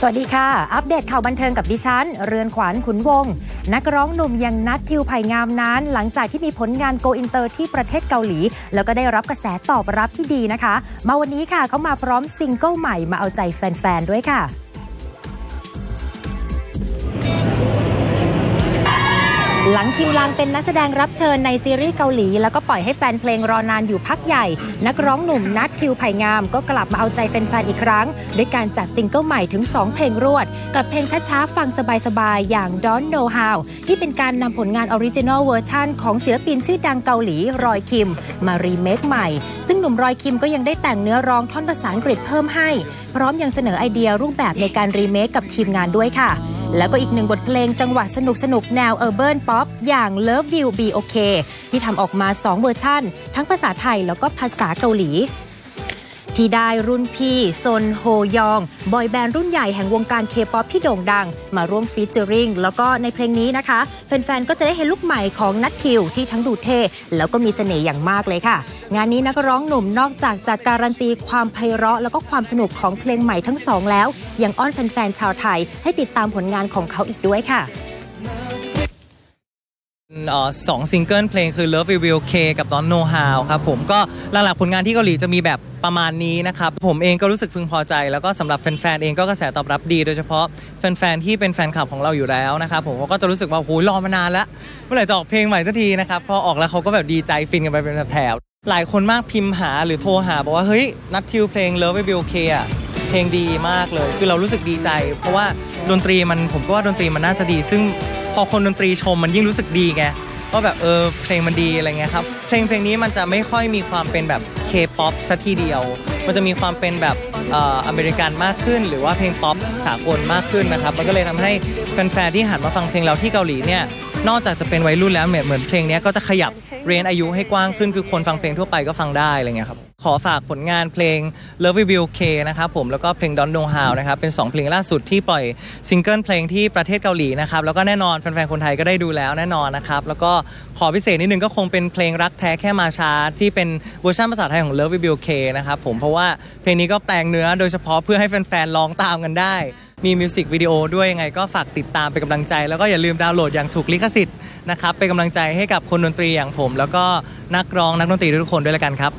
สวัสดีค่ะ อัปเดตข่าวบันเทิงกับดิฉัน เรือนขวัญขุนวง นักร้องหนุ่มอย่างนัททิวไผ่งามนั้น หลังจากที่มีผลงานโกอินเตอร์ที่ประเทศเกาหลี แล้วก็ได้รับกระแสตอบรับที่ดีนะคะ มาวันนี้ค่ะเขามาพร้อมซิงเกิลใหม่มาเอาใจแฟนๆด้วยค่ะ หลังชิมลางเป็นนักแสดงรับเชิญในซีรีส์เกาหลี แล้วก็ปล่อยให้แฟนเพลงรอนานอยู่พักใหญ่ นักร้องหนุ่มนัททิวไผ่งาม ก็กลับมาเอาใจแฟนๆอีกครั้ง ด้วยการจัดซิงเกิลใหม่ถึง 2 เพลงรวด กับเพลงช้าๆ ฟังสบายๆ อย่าง Don't Know How ที่เป็นการนำผลงานออริจินอลเวอร์ชันของศิลปินชื่อดังเกาหลีรอยคิม มารีเมคใหม่ ซึ่งหนุ่มรอยคิมก็ยังได้แต่งเนื้อร้องท่อนภาษาอังกฤษเพิ่มให้ พร้อมยังเสนอไอเดียรูปแบบในการรีเมคกับทีมงานด้วยค่ะ แล้วก็อีกหนึ่งบทเพลงจังหวะสนุกสนุกแนวเออร์เบิร์นป๊อปอย่าง Love You Be Okay ที่ทำออกมา 2 เวอร์ชั่น ทั้งภาษาไทยแล้วก็ภาษาเกาหลี ที่ได้รุ่นพี่ซนโฮยอง บอยแบนด์รุ่นใหญ่แห่งวงการเคป๊อปที่โด่งดัง มาร่วมฟีเจอริงแล้วก็ในเพลงนี้นะคะ แฟนๆ ก็จะได้เห็นลูกใหม่ของนัททิวที่ทั้งดูเท่ แล้วก็มีเสน่ห์อย่างมากเลยค่ะ งานนี้นักร้องหนุ่มนอกจากจะการันตีความไพเราะ แล้วก็ความสนุกของเพลงใหม่ทั้งสองแล้ว ยังอ้อนแฟนๆ ชาวไทยให้ติดตามผลงานของเขาอีกด้วยค่ะ สองซิงเกิลเพลงคือ Love Will K กับ Don't Know How ครับผมก็หลักๆผลงานที่เกาหลีจะมีแบบประมาณนี้นะครับ ผมเองก็รู้สึกพึงพอใจ แล้วก็สำหรับแฟนๆเองก็กระแสตอบรับดี โดยเฉพาะแฟนๆที่เป็นแฟนคลับของเราอยู่แล้วนะครับผมก็จะรู้สึกว่าโอ้ยรอมานานแล้ว เมื่อไหร่จะออกเพลงใหม่สักทีนะครับพอออกแล้วเขาก็แบบดีใจฟินกันไปเป็นแถวหลายคนมากพิมพ์หาหรือโทรหาบอกว่าเฮ้ยนัดทิวเพลง Love Will Be Okay อะ เพลงดีมากเลย คือเรารู้สึกดีใจ เพราะว่าดนตรีมันผมก็ว่าดนตรีมันน่าจะดี ซึ่งพอคนดนตรีชมมันยิ่งรู้สึกดีไงว่าแบบเออเพลงมันดีอะไรเงี้ยครับเพลงเพลงนี้มันจะไม่ค่อยมีความเป็นแบบเคป๊อปซะทีเดียว มันจะมีความเป็นแบบเอ่ออเมริกันมากขึ้น หรือว่าเพลงป๊อปสากลมากขึ้นนะครับมันก็เลยทำให้แฟนๆที่หันมาฟังเพลงเราที่เกาหลีเนี่ยนอกจากจะเป็นวัยรุ่นแล้วเหมือนเพลงนี้ก็จะขยับเรนอายุให้กว้างขึ้นคือคนฟังเพลงทั่วไปก็ฟังได้อะไรเงี้ยครับ อฝากผลงานเพลง Love Will K นะครับผมแล้วก็เพลง Don't Know How นะครับเป็น 2 เพลงล่าสุดที่ปล่อยซิงเกิลเพลงที่ประเทศเกาหลีนะครับแล้วก็แน่นอนแฟนๆคนไทยก็ได้ดูแล้วแน่นอนนะครับแล้วก็ขอพิเศษนิดนึงก็คงเป็นเพลงรักแท้แค่มาช้าที่เป็นเวอร์ชันภาษาไทยของ Love Will K นะครับผมเพราะว่าเพลงนี้ก็แปลงเนื้อโดยเฉพาะเพื่อให้แฟนๆร้องตามกันได้ มีมิวสิกวิดีโอด้วยยังไงก็ฝากติดตามเป็นกำลังใจ แล้วก็อย่าลืมดาวน์โหลดอย่างถูกลิขสิทธิ์นะครับเป็นกำลังใจให้กับคนดนตรีอย่างผม แล้วก็นักร้องนักดนตรีทุกคนด้วยละกันครับ